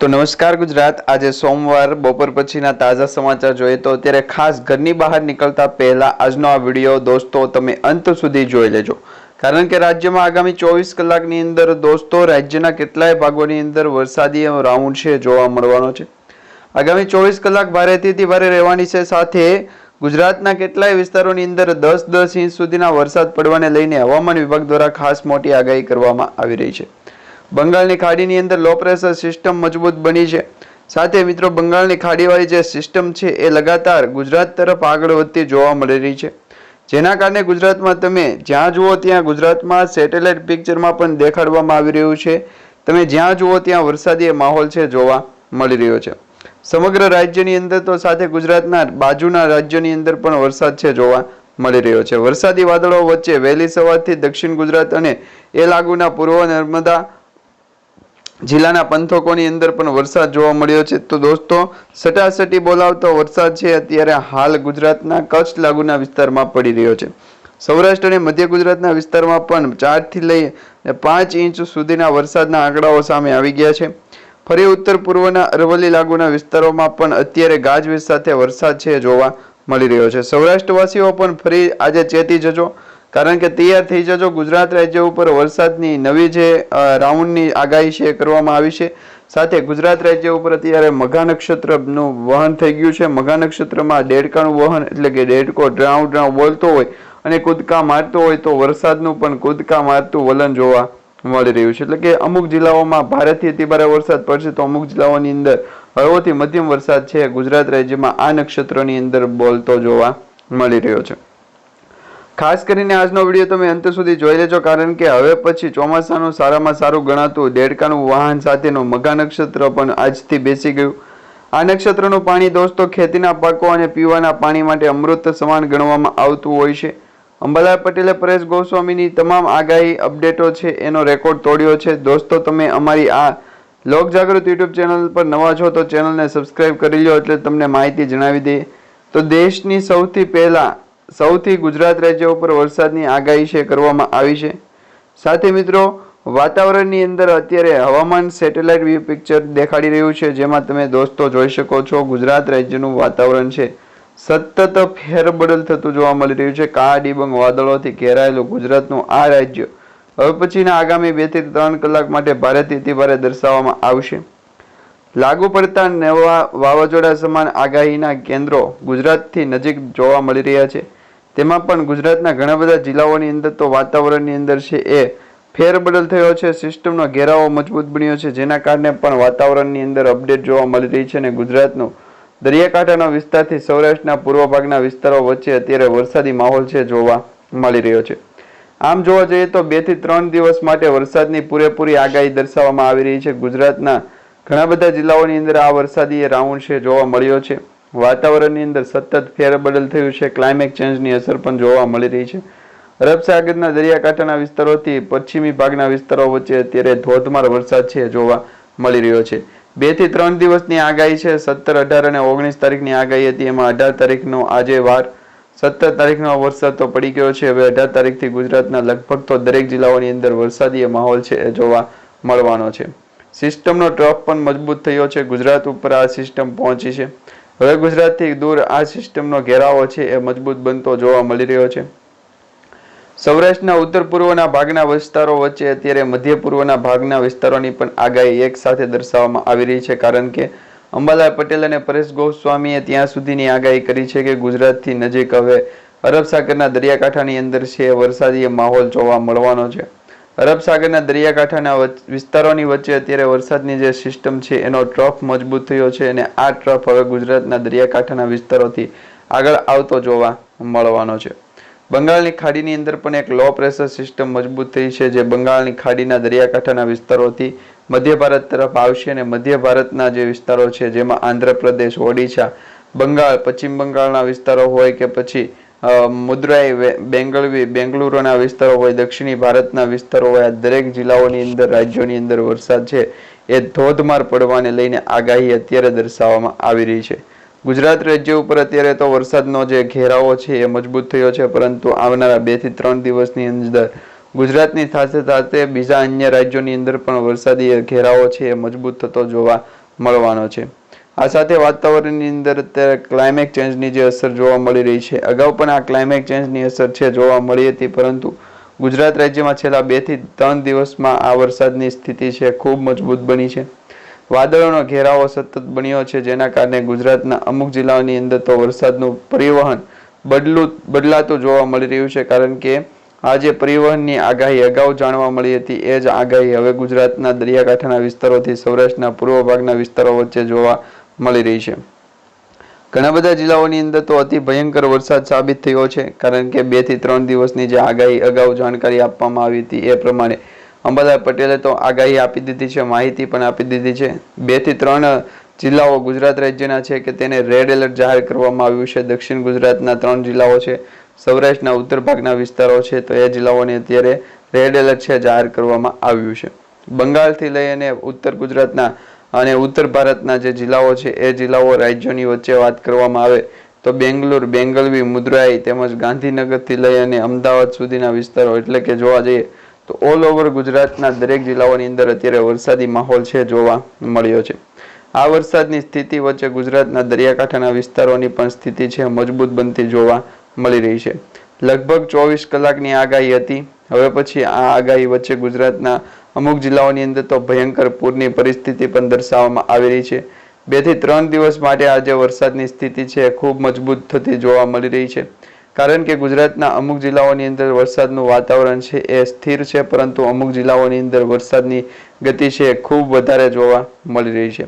તો નમસ્કાર ગુજરાત. આજે સોમવાર, બપોર પછીના તાજા સમાચાર જોઈએ તો અત્યારે ખાસ ઘરની બહાર નીકળતા પહેલા આજનો આ વીડિયો દોસ્તો તમે અંત સુધી જોઈ લેજો. કારણ કે રાજ્યમાં આગામી ચોવીસ કલાકની અંદર દોસ્તો રાજ્યના કેટલાય ભાગોની અંદર વરસાદી રાઉન્ડ છે જોવા મળવાનો છે. આગામી ચોવીસ કલાક ભારેથી ભારે રહેવાની છે. સાથે ગુજરાતના કેટલાય વિસ્તારોની અંદર દસ દસ ઇંચ સુધીના વરસાદ પડવાને લઈને હવામાન વિભાગ દ્વારા ખાસ મોટી આગાહી કરવામાં આવી રહી છે. બંગાળની ખાડીની અંદર લો પ્રેશર સિસ્ટમ મજબૂત બની છે. સાથે મિત્રો, બંગાળની ખાડીવાળી જે સિસ્ટમ છે એ લગાતાર ગુજરાત તરફ આગળ વધતી જોવા મળી રહી છે. જેના કારણે ગુજરાતમાં તમે જ્યાં જુઓ ત્યાં ગુજરાતમાં સેટેલાઇટ પિક્ચરમાં પણ દેખાડવામાં આવી રહ્યું છે. તમે જ્યાં જુઓ ત્યાં વરસાદી માહોલ છે જોવા મળી રહ્યો છે. સમગ્ર રાજ્યની અંદર તો સાથે ગુજરાતના બાજુના રાજ્યોની અંદર પણ વરસાદ છે જોવા મળી રહ્યો છે. વરસાદી વાદળો વચ્ચે વહેલી સવારથી દક્ષિણ ગુજરાત અને એ લાગુના પૂર્વ નર્મદા જિલ્લાના પંથકોની અંદર પણ વરસાદ જોવા મળ્યો છે. તો દોસ્તો, સટાસટી બોલાવતો વરસાદ છે, અત્યારે હાલ ગુજરાતના કચ્છ લાગુના વિસ્તારમાં પડી રહ્યો છે. સૌરાષ્ટ્ર અને મધ્ય ગુજરાતના વિસ્તારમાં પણ ચારથી લઈ પાંચ ઇંચ સુધીના વરસાદના આંકડાઓ સામે આવી ગયા છે. ફરી ઉત્તર પૂર્વના અરવલ્લી લાગુના વિસ્તારોમાં પણ અત્યારે ગાજવીજ સાથે વરસાદ છે જોવા મળી રહ્યો છે. સૌરાષ્ટ્રવાસીઓ પણ ફરી આજે ચેતી જજો. કારણ કે તૈયાર થઈ જજો, ગુજરાત રાજ્ય ઉપર વરસાદની નવી જે રાઉન્ડની આગાહી છે કરવામાં આવી છે. સાથે ગુજરાત રાજ્ય ઉપર અત્યારે મઘા નક્ષત્રનું વહન થઈ ગયું છે. મઘા નક્ષત્રમાં દેડકાનું વહન એટલે કે દેડકો ડ્રાઉ ડ્રાઉ બોલતો હોય અને કૂદકા મારતો હોય તો વરસાદનું પણ કૂદકા મારતું વલણ જોવા મળી રહ્યું છે. એટલે કે અમુક જિલ્લાઓમાં ભારેથી અતિભારે વરસાદ પડશે તો અમુક જિલ્લાઓની અંદર હળવોથી મધ્યમ વરસાદ છે. ગુજરાત રાજ્યમાં આ નક્ષત્રની અંદર બોલતો જોવા મળી રહ્યો છે. ખાસ કરીને આજનો વીડિયો તમે અંત સુધી જોઈ લેજો, કારણ કે હવે પછી ચોમાસાનું સારામાં સારું ગણાતું દેડકાનું વાહન સાથેનું મઘા નક્ષત્ર પણ આજથી બેસી ગયું. આ નક્ષત્રનું પાણી દોસ્તો ખેતીના પાકો અને પીવાના પાણી માટે અમૃત સમાન ગણવામાં આવતું હોય છે. અંબાલાલ પટેલે પરેશ ગોસ્વામીની તમામ આગાહી, અપડેટો છે એનો રેકોર્ડ તોડ્યો છે. દોસ્તો, તમે અમારી આ લોક જાગૃત યુટ્યુબ ચેનલ પર નવા છો તો ચેનલને સબસ્ક્રાઈબ કરી લો એટલે તમને માહિતી જણાવી દઈએ. તો દેશની સૌથી પહેલા સૌથી ગુજરાત રાજ્ય ઉપર વરસાદની આગાહી છે, કરવામાં આવી છે. સાથે મિત્રો, વાતાવરણની અંદર અત્યારે હવામાન સેટેલાઇટ વ્યૂ પિક્ચર દેખાડી રહ્યું છે, જેમાં તમે દોસ્તો જોઈ શકો છો, ગુજરાત રાજ્યનું વાતાવરણ છે. સતત ફેરબદલ થતું જોવા મળી રહ્યું છે. કાળા ડિબંગ વાદળોથી ઘેરાયેલું ગુજરાતનું આ રાજ્ય હવે પછીના આગામી બેથી ત્રણ કલાક માટે ભારેથી અતિભારે દર્શાવવામાં આવશે. લાગુ પડતા નવા વાવાઝોડા સમાન આગાહીના કેન્દ્રો ગુજરાતથી નજીક જોવા મળી રહ્યા છે. તેમાં પણ ગુજરાતના ઘણા બધા જિલ્લાઓની અંદર તો વાતાવરણની અંદર છે એ ફેરબદલ થયો છે, સિસ્ટમનો ઘેરાવો મજબૂત બન્યો છે, જેના કારણે પણ વાતાવરણની અંદર અપડેટ જોવા મળી રહી છે અને ગુજરાતનું દરિયાકાંઠાના વિસ્તારથી સૌરાષ્ટ્રના પૂર્વ ભાગના વિસ્તારો વચ્ચે અત્યારે વરસાદી માહોલ છે જોવા મળી રહ્યો છે. આમ જોવા જઈએ તો બેથી ત્રણ દિવસ માટે વરસાદની પૂરેપૂરી આગાહી દર્શાવવામાં આવી રહી છે. ગુજરાતના ઘણા બધા જિલ્લાઓની અંદર આ વરસાદી રાઉન્ડ છે, જોવા મળ્યો છે. વાતાવરણની અંદર સતત ફેરબદલ થયું છે. ક્લાઇમેટ ચેન્જની અસર પણ જોવા મળી રહી છે. અરબ સાગરના દરિયાકાંઠાના વિસ્તારોથી પશ્ચિમી ભાગના વિસ્તારો વચ્ચે અત્યારે ધોધમાર વરસાદ છે જોવા મળી રહ્યો છે. બેથી ત્રણ દિવસની આગાહી છે. સત્તર, અઢાર અને ઓગણીસ તારીખની આગાહી હતી. એમાં અઢાર તારીખનો આજે વાર, સત્તર તારીખનો વરસાદ તો પડી ગયો છે. હવે અઢાર તારીખથી ગુજરાતના લગભગ તો દરેક જિલ્લાઓની અંદર વરસાદી માહોલ છે એ જોવા મળવાનો છે. સિસ્ટમનો ટ્રફ પણ મજબૂત થયો છે. ગુજરાત ઉપર આ સિસ્ટમ પહોંચી છે. હવે ગુજરાતથી દૂર આ સિસ્ટમનો ઘેરાવો છે એ મજબૂત બનતો જોવા મળી રહ્યો છે. સૌરાષ્ટ્રના ઉત્તર પૂર્વના ભાગના વિસ્તારો વચ્ચે અત્યારે મધ્ય પૂર્વના ભાગના વિસ્તારોની પણ આગાહી એક સાથે દર્શાવવામાં આવી રહી છે, કારણ કે અંબાલાલ પટેલ અને પરેશ ગોસ્વામીએ ત્યાં સુધીની આગાહી કરી છે કે ગુજરાતથી નજીક હવે અરબ સાગરના દરિયાકાંઠાની અંદર છે, વરસાદી માહોલ જોવા મળવાનો છે. અરબ સાગરના દરિયાકાંઠાના વિસ્તારોની વચ્ચે અત્યારે વરસાદની જે સિસ્ટમ છે, એનો ટ્રફ મજબૂત થયો છે અને આ ટ્રફ હવે ગુજરાતના દરિયાકાંઠાના વિસ્તારોથી આગળ આવતો જોવા મળવાનો છે. બંગાળની ખાડીની અંદર પણ એક લો પ્રેશર સિસ્ટમ મજબૂત થઈ છે, જે બંગાળની ખાડીના દરિયાકાંઠાના વિસ્તારોથી મધ્ય ભારત તરફ આવશે અને મધ્ય ભારતના જે વિસ્તારો છે, જેમાં આંધ્રપ્રદેશ, ઓડિશા, બંગાળ, પશ્ચિમ બંગાળના વિસ્તારો હોય કે પછી વે- બેંગલવી બેંગલુરુના વિસ્તારો હોય, દક્ષિણી ભારતના વિસ્તારો હોય, આ દરેક જિલ્લાઓની અંદર, રાજ્યોની અંદર વરસાદ છે, એ ધોધમાર પડવાને લઈને આગાહી અત્યારે દર્શાવવામાં આવી રહી છે. ગુજરાત રાજ્ય ઉપર અત્યારે તો વરસાદનો જે ઘેરાવો છે, એ મજબૂત થયો છે, પરંતુ આવનારા બેથી ત્રણ દિવસની અંદર ગુજરાતની સાથે સાથે બીજા અન્ય રાજ્યોની અંદર પણ વરસાદી ઘેરાવો છે, એ મજબૂત થતો જોવા મળવાનો છે. આ સાથે વાતાવરણની અંદર અત્યારે ક્લાઇમેટ ચેન્જની જે અસર જોવા મળી રહી છે. અગાઉ પણ આ ક્લાઇમેટ ચેન્જની અસર છે જોવા મળી હતી, પરંતુ ગુજરાત રાજ્યમાં છેલ્લા બેથી ત્રણ દિવસમાં આ વરસાદની સ્થિતિ છે ખૂબ મજબૂત બની છે. વાદળોનો ઘેરાવો સતત બન્યો છે, જેના કારણે ગુજરાતના અમુક જિલ્લાઓની અંદર તો વરસાદનું પરિવહન બદલું, બદલાતું જોવા મળી રહ્યું છે, કારણ કે આ જે પરિવહનની આગાહી અગાઉ જાણવા મળી હતી. એ જ આગાહી હવે ગુજરાતના દરિયાકાંઠાના વિસ્તારોથી સૌરાષ્ટ્રના પૂર્વ ભાગના વિસ્તારો વચ્ચે જોવા મળી રહી છે. ઘણા બધા જિલ્લાઓની અંદર તો અતિ ભયંકર વરસાદ સાબિત થયો છે, કારણ કે બેથી ત્રણ દિવસની જે આગાહી, અગાઉ જાણકારી આપવામાં આવી હતી, એ પ્રમાણે અંબાલાલ પટેલે તો આગાહી આપી દીધી છે, માહિતી પણ આપી દીધી છે. બેથી ત્રણ જિલ્લાઓ ગુજરાત રાજ્યના છે કે તેને રેડ એલર્ટ જાહેર કરવામાં આવ્યું છે. દક્ષિણ ગુજરાતના ત્રણ જિલ્લાઓ છે, સૌરાષ્ટ્રના ઉત્તર ભાગના વિસ્તારો છે, તો એ જિલ્લાઓને અત્યારે રેડ એલર્ટ છે, જાહેર કરવામાં આવ્યું છે. બંગાળથી લઈ અને ઉત્તર ગુજરાતના અને ઉત્તર ભારતના જે જિલ્લાઓ છે, એ જિલ્લાઓ રાજ્યોની વચ્ચે વાત કરવામાં આવે તો બેંગ્લોર, બેંગલવી, મુદ્રાઈ તેમજ ગાંધીનગરથી લઈ અને અમદાવાદ સુધીના વિસ્તારો એટલે કે જોવા જઈએ તો ઓલ ઓવર ગુજરાતના દરેક જિલ્લાઓની અંદર અત્યારે વરસાદી માહોલ છે જોવા મળ્યો છે. આ વરસાદની સ્થિતિ વચ્ચે ગુજરાતના દરિયાકાંઠાના વિસ્તારોની પણ સ્થિતિ છે મજબૂત બનતી જોવા મળી રહી છે. લગભગ ચોવીસ કલાકની આગાહી હતી હવે પછી આ આગાહી વચ્ચે ગુજરાતના અમુક જિલ્લાઓની અંદર તો ભયંકર પૂરની પરિસ્થિતિ પણ દર્શાવવામાં આવી રહી છે. બેથી ત્રણ દિવસ માટે આજે વરસાદની સ્થિતિ છે ખૂબ મજબૂત થતી જોવા મળી રહી છે. કારણ કે ગુજરાતના અમુક જિલ્લાઓની અંદર વરસાદનું વાતાવરણ છે એ સ્થિર છે, પરંતુ અમુક જિલ્લાઓની અંદર વરસાદની ગતિ છે એ ખૂબ વધારે જોવા મળી રહી છે.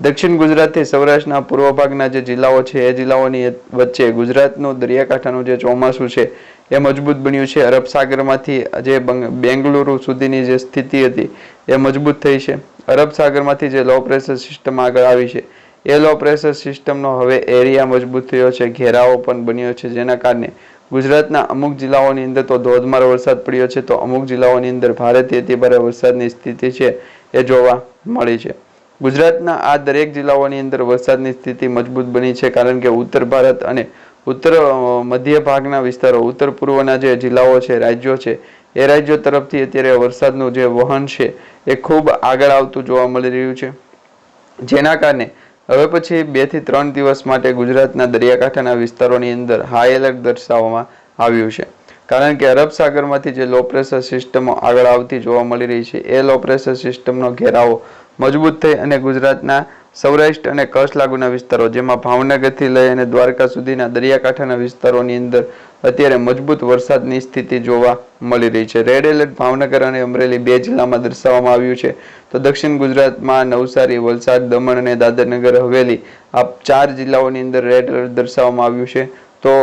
દક્ષિણ ગુજરાતથી સૌરાષ્ટ્રના પૂર્વ ભાગના જે જિલ્લાઓ છે, એ જિલ્લાઓની વચ્ચે ગુજરાતનું દરિયાકાંઠાનું જે ચોમાસું છે એ મજબૂત બન્યું છે. અરબ સાગરમાંથી જે બેંગલુરુ સુધીની જે સ્થિતિ હતી, એ મજબૂત થઈ છે. અરબ સાગરમાંથી જે લો પ્રેશર સિસ્ટમ આગળ આવી છે, એ લો પ્રેશર સિસ્ટમનો હવે એરિયા મજબૂત થયો છે. ઘેરાવો પણ બન્યો છે. જેના કારણે ગુજરાતના અમુક જિલ્લાઓની અંદર તો ધોધમાર વરસાદ પડ્યો છે, તો અમુક જિલ્લાઓની અંદર ભારેથી અતિભારે વરસાદની સ્થિતિ છે, એ જોવા મળી છે. ગુજરાતના આ દરેક જિલ્લાઓની અંદર વરસાદની સ્થિતિ મજબૂત બની છે, કારણ કે ઉત્તર ભારત અને ઉત્તર મધ્ય ભાગના વિસ્તારો, ઉત્તર પૂર્વના જે જિલ્લાઓ છે, રાજ્યો છે, એ રાજ્યો તરફથી અત્યારે વરસાદનું જે વહન છે, એ ખૂબ આગળ આવતું જોવા મળી રહ્યું છે. જેના કારણે હવે પછી બેથી ત્રણ દિવસ માટે ગુજરાતના દરિયાકાંઠાના વિસ્તારોની અંદર હાઈ એલર્ટ દર્શાવવામાં આવ્યું છે. કારણ કે અરબ સાગરમાંથી જે લો પ્રેશર સિસ્ટમો આગળ આવતી જોવા મળી રહી છે, એ લો પ્રેશર સિસ્ટમનો ઘેરાવો મજબૂત થઈ અને ગુજરાતના સૌરાષ્ટ્ર અને કચ્છ લાગુના વિસ્તારો, જેમાં ભાવનગરથી લઈ અને દ્વારકા સુધીના દરિયાકાંઠાના વિસ્તારોની અંદર અત્યારે મજબૂત વરસાદની સ્થિતિ જોવા મળી રહી છે. રેડ એલર્ટ ભાવનગર અને અમરેલી બે જિલ્લામાં દર્શાવવામાં આવ્યું છે. તો દક્ષિણ ગુજરાતમાં નવસારી, વલસાડ, દમણ અને દાદરનગર હવેલી આ ચાર જિલ્લાઓની અંદર રેડ એલર્ટ દર્શાવવામાં આવ્યું છે. તો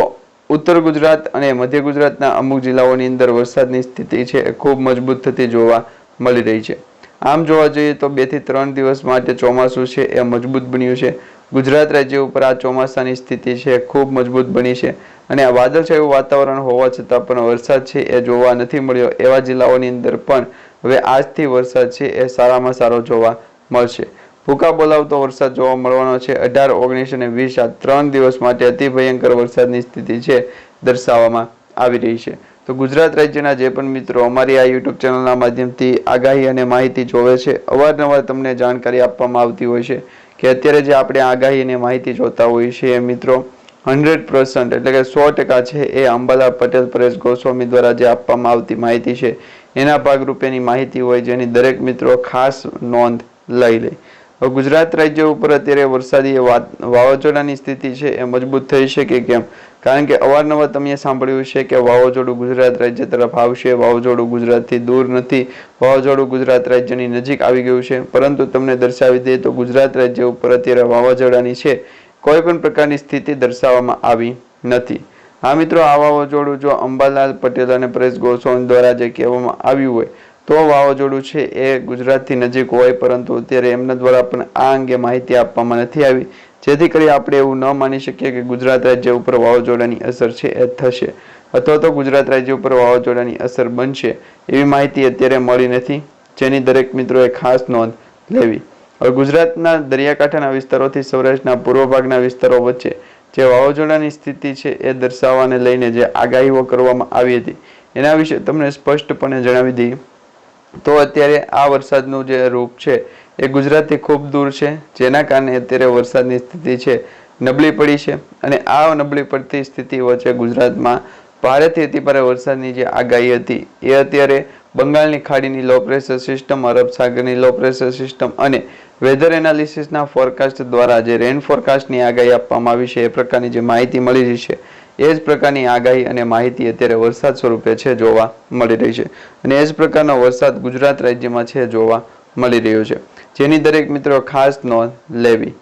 ઉત્તર ગુજરાત અને મધ્ય ગુજરાતના અમુક જિલ્લાઓની અંદર વરસાદની સ્થિતિ છે ખૂબ મજબૂત થતી જોવા મળી રહી છે. આમ જોવા જઈએ તો બેથી ત્રણ દિવસ માટે ચોમાસું છે, એ મજબૂત બન્યું છે. ગુજરાત રાજ્ય ઉપર આ ચોમાસાની સ્થિતિ છે, ખૂબ મજબૂત બની છે. અને આ વાદળછાયું વાતાવરણ હોવા છતાં પણ વરસાદ છે, એ જોવા નથી મળ્યો. એવા જિલ્લાઓની અંદર પણ હવે આજથી વરસાદ છે, એ સારામાં સારો જોવા મળશે. ભૂકા બોલાવતો વરસાદ જોવા મળવાનો છે. અઢાર, ઓગણીસ અને વીસ આ ત્રણ દિવસ માટે અતિ ભયંકર વરસાદની સ્થિતિ છે, દર્શાવવામાં આવી રહી છે. તો ગુજરાત રાજ્યના જે પણ મિત્રો અમારી આ યુટ્યુબ ચેનલના માધ્યમથી આગાહી અને માહિતી જોવે છે, અવારનવાર તમને જાણકારી આપવામાં આવતી હોય છે કે અત્યારે જે આપણે આગાહી અને માહિતી જોતા હોઈએ છીએ મિત્રો, હંડ્રેડ પર્સન્ટ એટલે કે સો ટકા છે એ અંબાલા પટેલ, પરેશ ગોસ્વામી દ્વારા જે આપવામાં આવતી માહિતી છે, એના ભાગરૂપેની માહિતી હોય જેની દરેક મિત્રો ખાસ નોંધ લઈ લે. ગુજરાત રાજ્ય ઉપર અત્યારે વરસાદી વાવાઝોડાની સ્થિતિ છે એ મજબૂત થઈ છે કે કેમ? કારણ કે અવારનવાર તમે સાંભળ્યું છે કે વાવાઝોડું ગુજરાત રાજ્ય તરફ આવશે, વાવાઝોડું ગુજરાતથી દૂર નથી, વાવાઝોડું ગુજરાત રાજ્યની નજીક આવી ગયું છે. પરંતુ તમને દર્શાવી દઈએ તો ગુજરાત રાજ્ય ઉપર અત્યારે વાવાઝોડાની છે. કોઈ પણ પ્રકારની સ્થિતિ દર્શાવવામાં આવી નથી. હા મિત્રો, આ વાવાઝોડું જો અંબાલાલ પટેલ અને પરેશ ગોસ્વામી દ્વારા જે કહેવામાં આવ્યું હોય, તો વાવાઝોડું છે એ ગુજરાતથી નજીક હોય, પરંતુ અત્યારે એમના દ્વારા પણ આ અંગે માહિતી આપવામાં નથી આવી. જેથી કરી આપણે એવું ન માની શકીએ કે ગુજરાત રાજ્ય ઉપર વાવાઝોડાની અસર છે એ થશે. અથવા તો ગુજરાત રાજ્ય ઉપર વાવાઝોડાની અસર બનશે એવી માહિતી અત્યારે મળી નથી. જેની દરેક મિત્રોએ ખાસ નોંધ લેવી. હવે ગુજરાતના દરિયાકાંઠાના વિસ્તારોથી સૌરાષ્ટ્રના પૂર્વ ભાગના વિસ્તારો વચ્ચે જે વાવાઝોડાની સ્થિતિ છે એ દર્શાવવાને લઈને જે આગાહીઓ કરવામાં આવી હતી, એના વિશે તમને સ્પષ્ટપણે જણાવી દઈએ. તો અત્યારે આ વરસાદનું જે રૂપ છે એ ગુજરાતથી ખૂબ દૂર છે. જેના કારણે અત્યારે વરસાદની સ્થિતિ છે, નબળી પડી છે અને આ નબળી પડતી સ્થિતિ વચ્ચે ગુજરાતમાં ભારેથી અતિ ભારે વરસાદની જે આગાહી હતી, એ અત્યારે બંગાળની ખાડીની લો પ્રેશર સિસ્ટમ અરબ સાગરની લો પ્રેશર સિસ્ટમ અને વેધર એનાલિસિસના ફોરકાસ્ટ દ્વારા જે રેન ફોરકાસ્ટની આગાહી આપવામાં આવી છે, એ પ્રકારની જે માહિતી મળી રહી છે, એ જ પ્રકારની આગાહી અને માહિતી અત્યારે વરસાદ સ્વરૂપે છે જોવા મળી રહી છે અને એ જ પ્રકારનો વરસાદ ગુજરાત રાજ્યમાં છે, જોવા મળી રહ્યો છે. જેની દરેક મિત્રો ખાસ નોંધ લેવી.